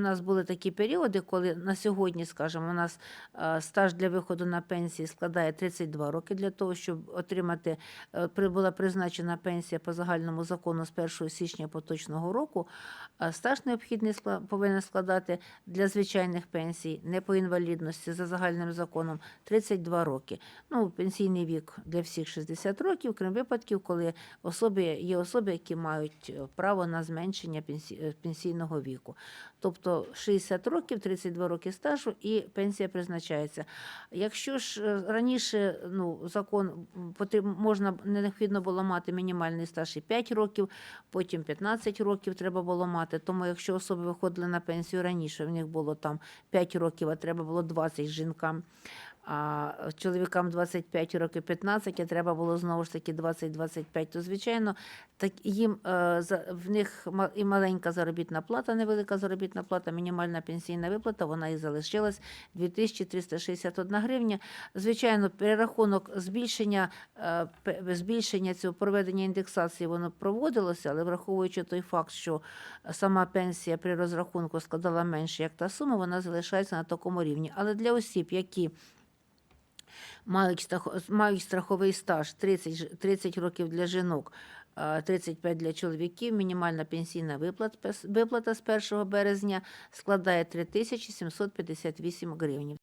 нас були такі періоди, коли на сьогодні, скажімо, у нас е, стаж для виходу на пенсії складає 32 роки для того, щоб отримати, е, була призначена пенсія по загальному закону з 1 січня поточного року, стаж необхідний повинен складати для звичайних пенсій, не по інвалідності за загальним законом 32 роки. Ну, пенсійний вік для всіх 60 років, крім випадків, коли особи, є особи, які мають е, право на зменшення пенсійного віку. Тобто 60 років, 32 роки стажу і пенсія призначається. Якщо ж е, раніше ну, закон м, можна не необхідно було мати мінімальний стаж і 5 років, потім 15 років треба було мати. Тому якщо особи виходили на пенсію раніше, в них було там 5 років, а треба було 20 жінкам. А чоловікам 25 років 15, а треба було знову ж таки 20-25, то звичайно так їм е, в них і маленька заробітна плата, невелика заробітна плата, мінімальна пенсійна виплата, вона і залишилась 2361 гривня. Звичайно, перерахунок збільшення, е, збільшення цього проведення індексації воно проводилося, але враховуючи той факт, що сама пенсія при розрахунку складала менше, як та сума, вона залишається на такому рівні. Але для осіб, які мають, страховий стаж 30, 30 років для жінок, а 35 для чоловіків. Мінімальна пенсійна виплата з 1 березня складає 3758 гривень.